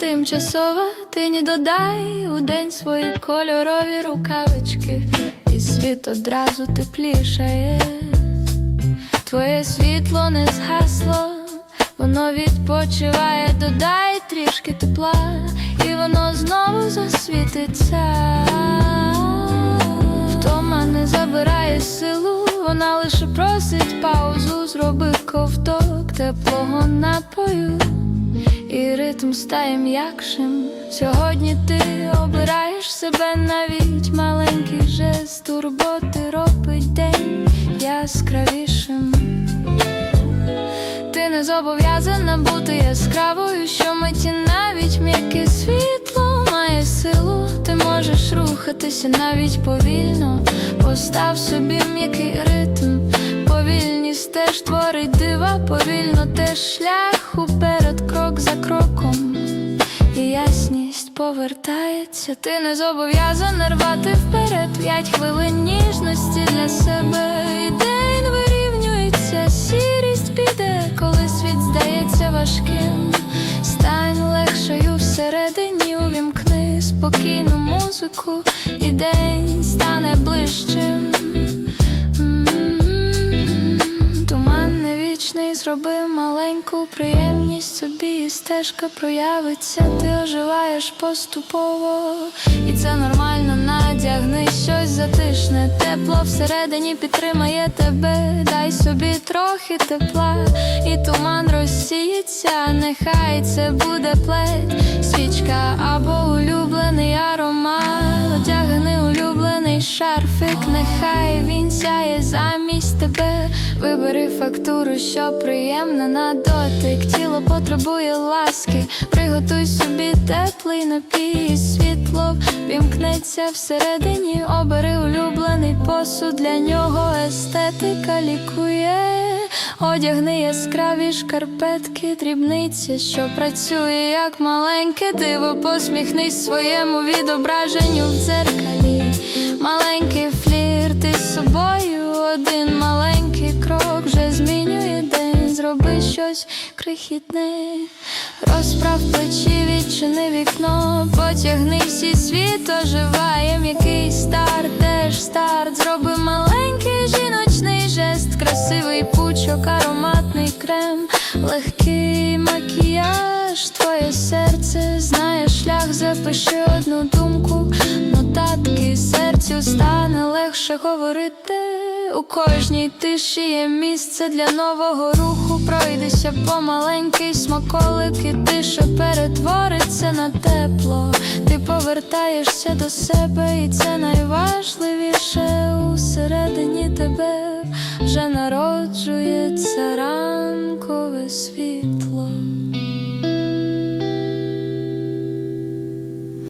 тимчасова, ти не додай. У день свої кольорові рукавички, і світ одразу теплішає. Твоє світло не згасло, воно відпочиває, додай трішки тепла, і воно знову засвітиться. Втома не забирає силу, вона лише просить паузу, зроби ковток теплого напою, і ритм стає м'якшим. Сьогодні ти обираєш себе навіть маленький жест турботи робить день яскравішим. Ти не зобов'язана бути яскравою, що миті навіть м'яке світло має силу. Ти можеш рухатися навіть повільно, постав собі м'який ритм. Повільність теж творить дива, повільно теж шлях уперед, за кроком. І ясність повертається, ти не зобов'язана рвати вперед п'ять хвилин ніжності для себе. І день вирівнюється, сірість піде, коли світ здається важким. Стань легшою всередині, увімкни спокійну музику, і день стане ближчим. Зроби маленьку приємність собі, і стежка проявиться, ти оживаєш поступово, і це нормально, надягни щось затишне, тепло всередині підтримає тебе, дай собі трохи тепла, і туман розсіється, нехай це буде плед, свічка або улюблений аромат, нехай він сяє замість тебе. Вибери фактуру, що приємна на дотик. Тіло потребує ласки. Приготуй собі теплий напій, світло вімкнеться всередині. Обери улюблений посуд, для нього естетика лікує. Одягни яскраві шкарпетки, дрібниці, що працює як маленьке диво. Посміхнись своєму відображенню в дзеркалі. Щось крихітне, розправ плечі, відчини вікно, потягни всі світ, оживає м'який старт, теж старт. Зроби маленький жіночний жест, красивий пучок, ароматний крем, легкий макіяж, твоє серце знає шлях, запиши одну думку, нотатки серцю стане легше говорити. У кожній тиші є місце для нового руху. Пройдися помаленький смаколик, і тиша перетвориться на тепло. Ти повертаєшся до себе, і це найважливіше